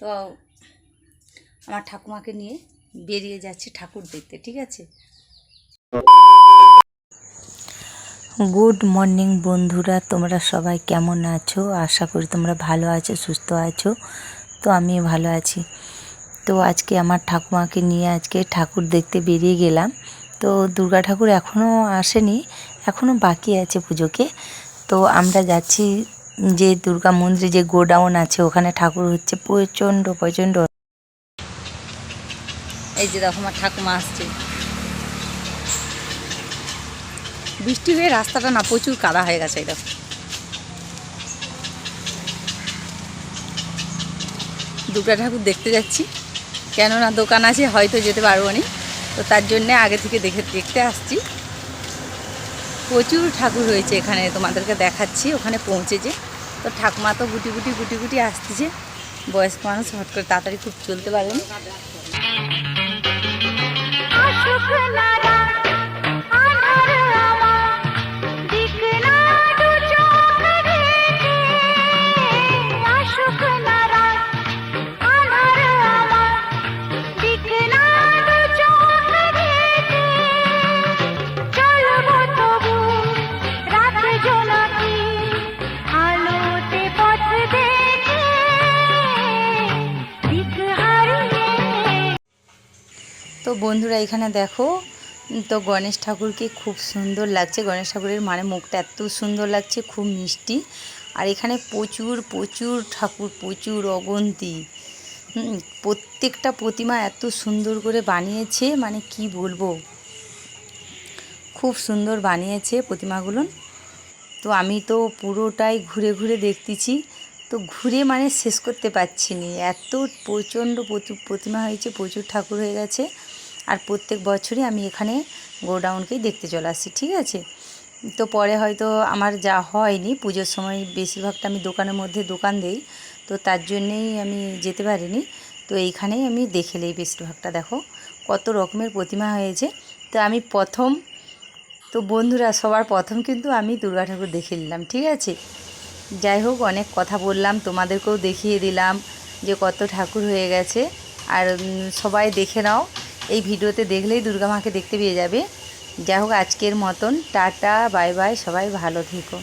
তো আমার ঠাকুমাকে নিয়ে বেরিয়ে যাচ্ছি ঠাকুর দেখতে, ঠিক আছে? গুড মর্নিং বন্ধুরা, তোমরা সবাই কেমন আছো? আশা করি তোমরা ভালো আছো, সুস্থ আছো। তো আমি ভালো আছি। তো আজকে আমার ঠাকুমাকে নিয়ে আজকে ঠাকুর দেখতে বেরিয়ে গেলাম। তো দুর্গা ঠাকুর এখনও আসেনি, এখনও বাকি আছে পুজোকে। তো আমরা যাচ্ছি যে দুর্গা মন্দিরে যে গোডাউন আছে, ওখানে ঠাকুর হচ্ছে প্রচণ্ড প্রচণ্ড। এই যে দেখো, আমার ঠাকুমা আসছে। বৃষ্টি হয়ে রাস্তাটা না, প্রচুর কাদা হয়ে গেছে দেখো। দুর্গা ঠাকুর দেখতে যাচ্ছি। কেননা দোকান আছে, হয়তো যেতে পারব না। তো তার জন্যে আগে থেকে দেখে, দেখতে আসছি। প্রচুর ঠাকুর হয়েছে এখানে, তোমাদেরকে দেখাচ্ছি, ওখানে পৌঁছেছে তো ঠাকুমা তো গুটি গুটি গুটি গুটি আসতেছে বয়স্ক মানুষ হট করে তাড়াতাড়ি খুব চলতে পারেন। তো বন্ধুরা, এখানে দেখো, তো গণেশ ঠাকুরকে খুব সুন্দর লাগছে। গণেশ ঠাকুরের মানে মুখটা এত সুন্দর লাগছে, খুব মিষ্টি। আর এখানে প্রচুর প্রচুর ঠাকুর, প্রচুর অগন্তি। প্রত্যেকটা প্রতিমা এত সুন্দর করে বানিয়েছে মানে কি বলব? খুব সুন্দর বানিয়েছে প্রতিমাগুলো। তো আমি তো পুরোটাই ঘুরে ঘুরে দেখতেছি। তো ঘুরে মানে শেষ করতে পারছি নি এত প্রচণ্ড প্রতিমা হয়েছে, প্রচুর ঠাকুর হয়ে গেছে। আর প্রত্যেক বছরই আমি এখানে গোডাউনকেই দেখতে চলে আসি, ঠিক আছে? তো পরে হয়তো আমার যা হয়নি, পুজোর সময় বেশিরভাগটা আমি দোকানের মধ্যে দোকান দেই। তো তার জন্যেই আমি যেতে পারিনি। তো এইখানেই আমি দেখে নেই বেশিরভাগটা, দেখো। কত রকমের প্রতিমা হয়েছে। তো আমি প্রথম, তো বন্ধুরা সবার প্রথম কিন্তু আমি দুর্গা ঠাকুর দেখে নিলাম, ঠিক আছে? যাই হোক, অনেক কথা বললাম, তোমাদেরকেও দেখিয়ে দিলাম যে কত ঠাকুর হয়ে গেছে। আর সবাই দেখে নাও, এই ভিডিওতে দেখলেই দুর্গা মাকে দেখতে পেয়ে যাবে। যাই হোক, আজকের মতন, টাটা, বাই বাই, সবাই ভালো থেকো।